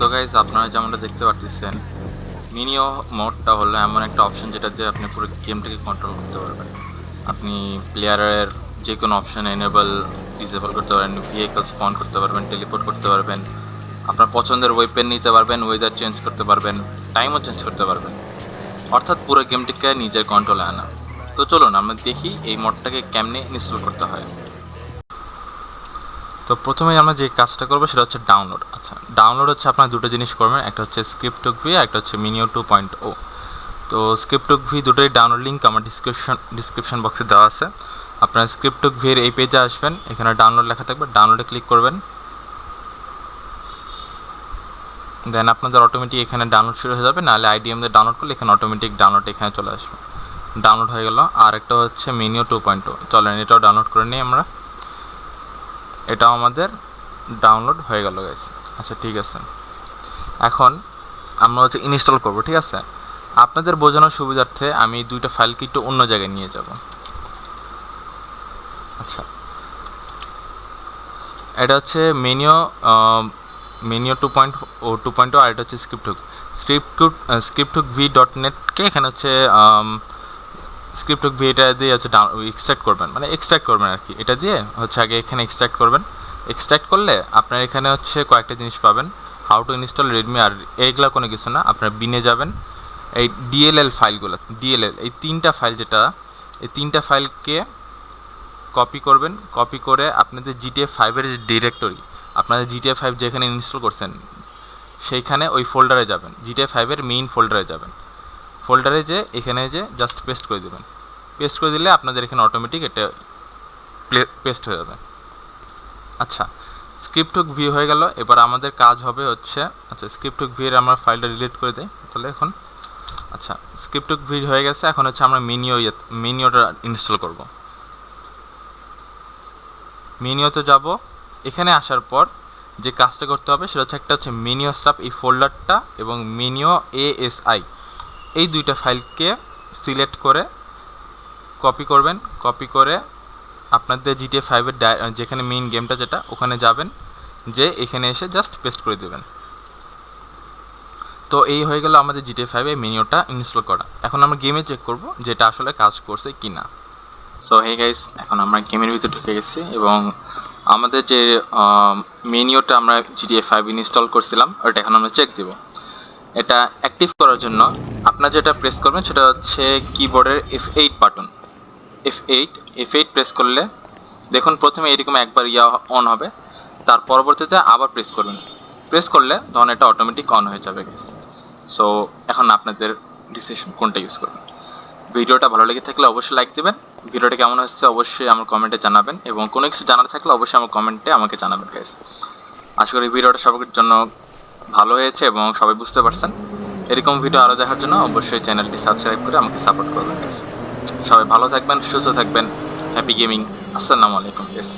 তো গাইজ আপনারা যেমনটা দেখতে পাচ্ছেন মিনিও মোডটা হলো এমন একটা অপশন যেটা দিয়ে আপনি পুরো গেমটাকে কন্ট্রোল করতে পারবেন। আপনি প্লেয়ারের যে কোনো অপশন এনেবল ডিসেবল করতে পারবেন ভেহিকল স্পন করতে পারবেন টেলিপোর্ট করতে পারবেন, আপনার পছন্দের ওয়েপেন নিতে পারবেন ওয়েদার চেঞ্জ করতে পারবেন টাইমও চেঞ্জ করতে পারবেন। অর্থাৎ পুরো গেমটিকে নিজের কন্ট্রোলে আনা। তো চলুন, আমরা দেখি এই মোডটাকে কেমনে ইনস্টল করতে হয়। তো প্রথমে আমরা যে কাজটা করব সেটা হচ্ছে ডাউনলোড আচ্ছা ডাউনলোড হচ্ছে আপনার দুটো জিনিস করবেন, একটা হচ্ছে স্ক্রিপ্টক ভি একটা হচ্ছে মিনিও টু পয়েন্ট ও তো স্ক্রিপ্টক ভি দুটোই ডাউনলোড লিঙ্ক আমার ডিসক্রিপশন ডিসক্রিপশন বক্সে দেওয়া আছে। আপনার স্ক্রিপ্টক ভির এই পেজে আসবেন, এখানে ডাউনলোড লেখা থাকবে ডাউনলোডে ক্লিক করবেন। দেন আপনাদের অটোমেটিক এখানে ডাউনলোড শুরু হয়ে যাবে, নাহলে আইডিএম দিয়ে ডাউনলোড করলে এখানে অটোমেটিক ডাউনলোড এখানে চলে আসবে। ডাউনলোড হয়ে গেল। আর একটা হচ্ছে মিনিও টু পয়েন্ট চলেন, এটাও ডাউনলোড করে নিই আমরা। এটাও আমাদের ডাউনলোড হয়ে গেল গাইস আচ্ছা ঠিক আছে। এখন আমরা হচ্ছে ইনস্টল করব, ঠিক আছে? আপনাদের বোঝানোর সুবিধার্থে আমি দুইটা ফাইলকে একটু অন্য জায়গায় নিয়ে যাব। আচ্ছা। এটা হচ্ছে Menyoo Menyoo two point o two point আর এটা হচ্ছে স্ক্রিপ্টুক স্ক্রিপ্টুক স্ক্রিপ্টুক ভি ডট নেটকে এখানে হচ্ছে স্ক্রিপ্টুক ভি এটা দিয়ে হচ্ছে ডাউন এক্সট্রাক্ট করবেন। মানে এক্সট্রাক্ট করবেন আর কি এটা দিয়ে হচ্ছে আগে এখানে এক্সট্রাক্ট করবেন। এক্সট্রাক্ট করলে আপনার এখানে হচ্ছে কয়েকটা জিনিস পাবেন। হাউ টু ইনস্টল রেডমি আর এইগুলো কোনো কিছু না। আপনার বিনে যাবেন। এই ডিএলএল ফাইলগুলো ডিএলএল এই তিনটা ফাইল যেটা, এই তিনটা ফাইলকে কপি করবেন। কপি করে আপনাদের জিটিএ ফাইভের যে ডিরেক্টরি আপনাদের জিটিএ ফাইভ যেখানে ইনস্টল করছেন, সেইখানে ওই ফোল্ডারে যাবেন। জিটিএ ফাইভের মেইন ফোল্ডারে যাবেন। ফোল্ডারে যে, এখানে যে জাস্ট পেস্ট করে দেবেন। পেস্ট করে দিলে আপনাদের এখানে অটোমেটিক এটা পেস্ট হয়ে যাবে। আচ্ছা স্ক্রিপ্টুক ভিউ হয়ে গেল। এবার আমাদের কাজ হবে হচ্ছে আচ্ছা স্ক্রিপ্টুক ভিউর আমরা ফাইলটা ডিলিট করে দিই। তাহলে এখন আচ্ছা স্ক্রিপ্টুক ভিউ হয়ে গেছে। এখন হচ্ছে আমরা মিনিও মিনিওটা ইনস্টল করব। মিনিওতে যাব। এখানে আসার পর যে কাজটা করতে হবে, সেটা হচ্ছে একটা হচ্ছে মিনিও স্টাফ এই ফোল্ডারটা এবং মিনিও এএসআই এই দুইটা ফাইলকে সিলেক্ট করে কপি করবেন। কপি করে আপনাদের জিটিএ ফাইভের যেখানে মেইন গেমটা যেটা, ওখানে যাবেন। যে এখানে এসে জাস্ট পেস্ট করে দেবেন। তো এই হয়ে গেল আমাদের জিটিএ ফাইভে মেনিওটা ইনস্টল করা। এখন আমরা গেমে চেক করব যেটা আসলে কাজ করছে কি না সো হে গাইস এখন আমরা গেমের ভিতরে ঢুকে গেছি এবং আমাদের যে মেনিওটা আমরা জিটিএ ফাইভ ইনস্টল করছিলাম, ওটা এখন আমরা চেক দিব। এটা অ্যাক্টিভ করার জন্য আপনার যেটা প্রেস করবেন সেটা হচ্ছে কিবোর্ডের F eight button F eight F eight press করলে দেখুন প্রথমে এরকম একবার ইয়া অন হবে, তার পরবর্তীতে আবার প্রেস করবেন। প্রেস করলে তখন এটা অটোমেটিক অন হয়ে যাবে সো এখন আপনাদের ডিসিশন কোনটা ইউজ করবেন। ভিডিওটা ভালো লেগে থাকলে অবশ্যই লাইক দেবেন। ভিডিওটা কেমন হচ্ছে অবশ্যই আমার কমেন্টে জানাবেন এবং কোনো কিছু জানার থাকলে অবশ্যই আমার কমেন্টে আমাকে জানাবেন গাইস আশা করি ভিডিওটা সবার জন্য ভালো হয়েছে এবং সবাই বুঝতে পারছেন। এরকম ভিডিও আরও দেখার জন্য অবশ্যই চ্যানেলটি সাবস্ক্রাইব করে আমাকে সাপোর্ট করবেন সবাই ভালো থাকবেন, সুস্থ থাকবেন হ্যাপি গেমিং আসসালামু আলাইকুম গাইস